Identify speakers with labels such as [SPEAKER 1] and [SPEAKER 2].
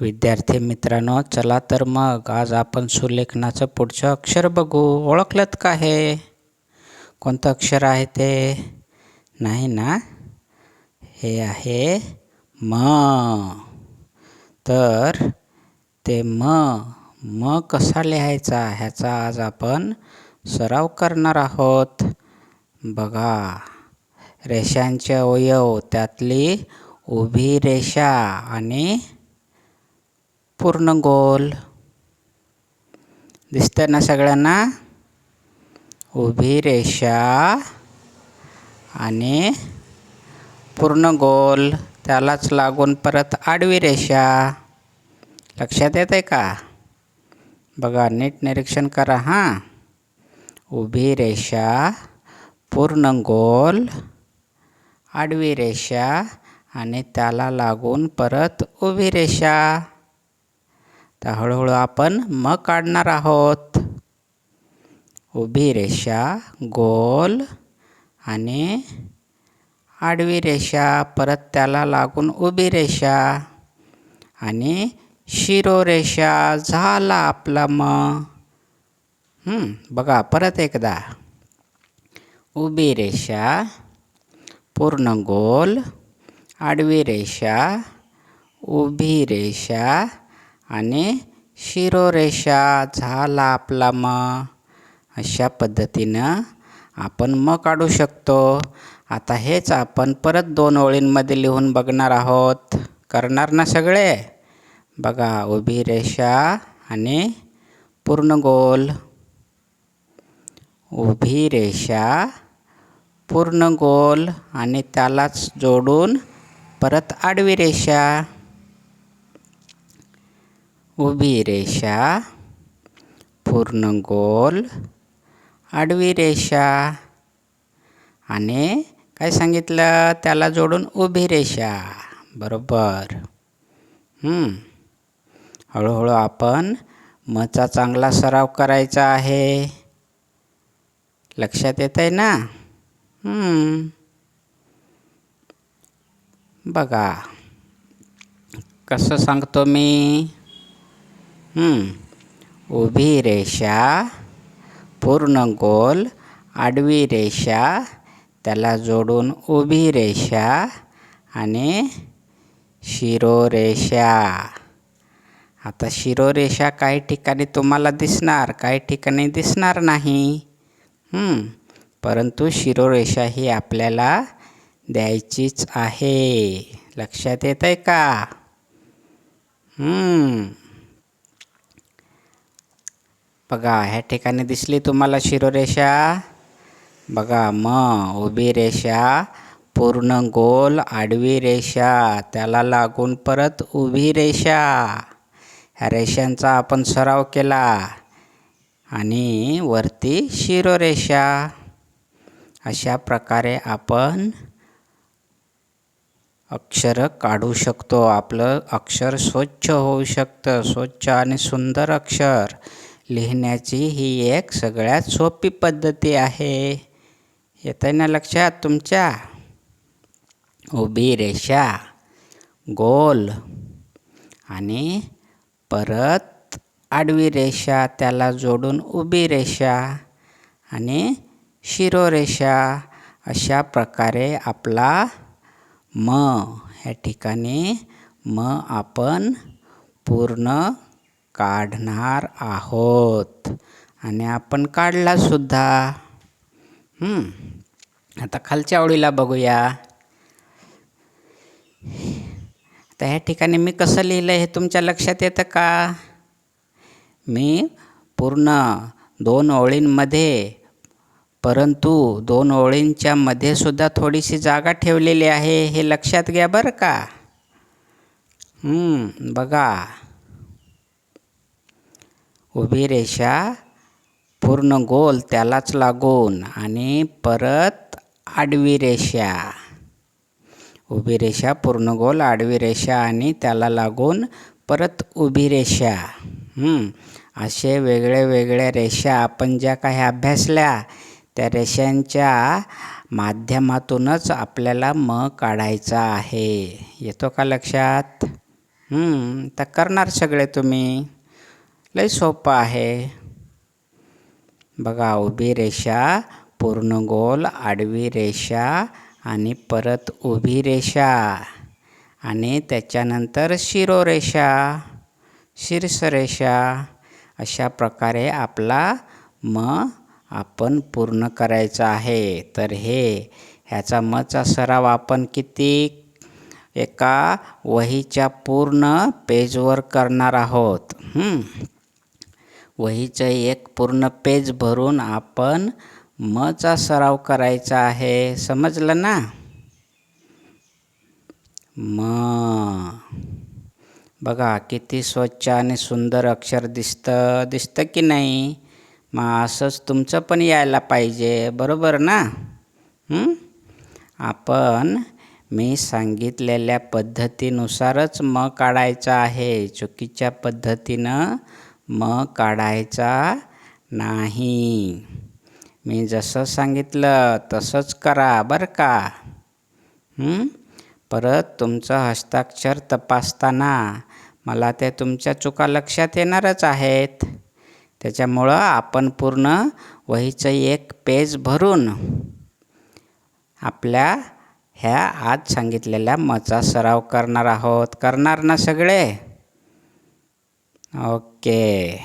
[SPEAKER 1] विद्यार्थी मित्रांनो चला तर मग आज आपण सुलेखनाचं पुढचं अक्षर बघू. ओळखलत का हे? कोणतं अक्षर आहे ते? नाही ना? हे आहे म. तर ते म म कसा लिहायचा ह्याचा आज आपण सराव करणार आहोत. बघा रेषांचे अवयव त्यातली उभी रेषा आणि पूर्ण गोल. दिसतं ना सगळ्यांना? उभी रेषा आणि पूर्ण गोल. त्यालाच लागून परत आडवी रेषा. लक्षात येत आहे का? बघा नीट निरीक्षण करा हां. उभी रेषा पूर्ण गोल आडवी रेषा आणि त्याला लागून परत उभी रेषा. तर हळूहळू आपण मग काढणार आहोत. उभी रेषा गोल आणि आडवी रेषा परत त्याला लागून उभी रेषा आणि शिरोरेषा झाला आपला मग बघा परत एकदा. उभी रेषा पूर्ण गोल आडवी रेषा उभी रेषा आणि शिरोरेषा झाला आपला म. अशा पद्धतीनं आपण म काढू शकतो. आता हेच आपण परत दोन ओळींमध्ये लिहून बघणार आहोत. करणार ना सगळे? बघा उभी रेषा आणि पूर्ण गोल. उभी रेषा पूर्ण गोल आणि त्यालाच जोडून परत आडवी रेषा. उभी रेषा पूर्ण गोल आडवी रेषा. आणि काय सांगितलं? त्याला जोडून उभी रेषा. बरोबर. हळूहळू आपण मचा चांगला सराव करायचा आहे. लक्षात येत आहे ना बघा. कसं सांगतो मी? उभी रेषा पूर्ण गोल आडवी रेषा त्याला जोडून उभी रेषा आणि शिरोरेषा. आता शिरोरेषा काही ठिकाणी तुम्हाला दिसणार काही ठिकाणी दिसणार नाही. परंतु शिरोरेषा ही आपल्याला द्यायचीच आहे. लक्षात येत आहे का बघा ह्या ठिकाणी दिसली तुम्हाला शिरोरेषा? बघा म उभी रेषा पूर्ण गोल आडवी रेषा त्याला लागून परत उभी रेषा. ह्या रेषांचा आपण सराव केला आणि वरती शिरोरेषा. अशा प्रकारे आपण अक्षर काढू शकतो. आपलं अक्षर स्वच्छ होऊ शकतं स्वच्छ आणि सुंदर अक्षर. लिहिण्याची ही एक सगळ्यात सोपी पद्धती आहे. येत ना लक्षात तुमच्या. उभी रेषा गोल आणि परत आडवी रेषा त्याला जोडून उभी रेषा आणि शिरोरेषा अशा प्रकारे आपला म ह्या ठिकाणी म आपण पूर्ण काढणार आहोत. आणि आपण काढलासुद्धा आता खालच्या ओळीला बघूया. आता ह्या ठिकाणी मी कसं लिहिलं हे तुमच्या लक्षात येतं का? मी पूर्ण दोन ओळींमध्ये परंतु दोन ओळींच्या मध्ये सुद्धा थोडीशी जागा ठेवलेली आहे हे लक्षात घ्या बरं का. बघा. उभी रेषा पूर्ण गोल त्यालाच लागून आणि परत आडवी रेषा. उभी रेषा पूर्ण गोल आडवी रेषा आणि त्याला लागून परत उभी रेषा. असे वेगळ्या वेगळ्या रेषा आपण ज्या काही अभ्यासल्या त्या रेषांच्या माध्यमातूनच आपल्याला म काढायचा आहे. येतो का लक्षात? तर करणार सगळे तुम्ही. लय सोपं आहे. बघा उभी रेषा पूर्ण गोल आडवी रेषा आणि परत उभी रेषा. आणि त्याच्यानंतर शिरोरेषा शीर्षरेषा. अशा प्रकारे आपला म आपण पूर्ण करायचा आहे. तर हे ह्याचा मचा सराव आपण किती? एका वहीच्या पूर्ण पेजवर करणार आहोत. हं. वहीचं एक पूर्ण पेज भरून आपण मचा सराव करायचा आहे. समजलं ना? म. बघा किती स्वच्छ आणि सुंदर अक्षर दिसतं दिसतं की नाही? मग असंच तुमचं पण यायला पाहिजे. बरोबर ना? आपण मी सांगितलेल्या पद्धतीनुसारच म काढायचं आहे. चुकीच्या पद्धतीनं मग काढायचा नाही. मी जसं सांगितलं तसंच करा बरं का? परत तुमचं हस्ताक्षर तपासताना मला ते तुमच्या चुका लक्षात येणारच आहेत. त्याच्यामुळं आपण पूर्ण वहीचं एक पेज भरून आपल्या ह्या आज सांगितलेल्या मचा सराव करणार आहोत. करणार ना सगळे? Oke.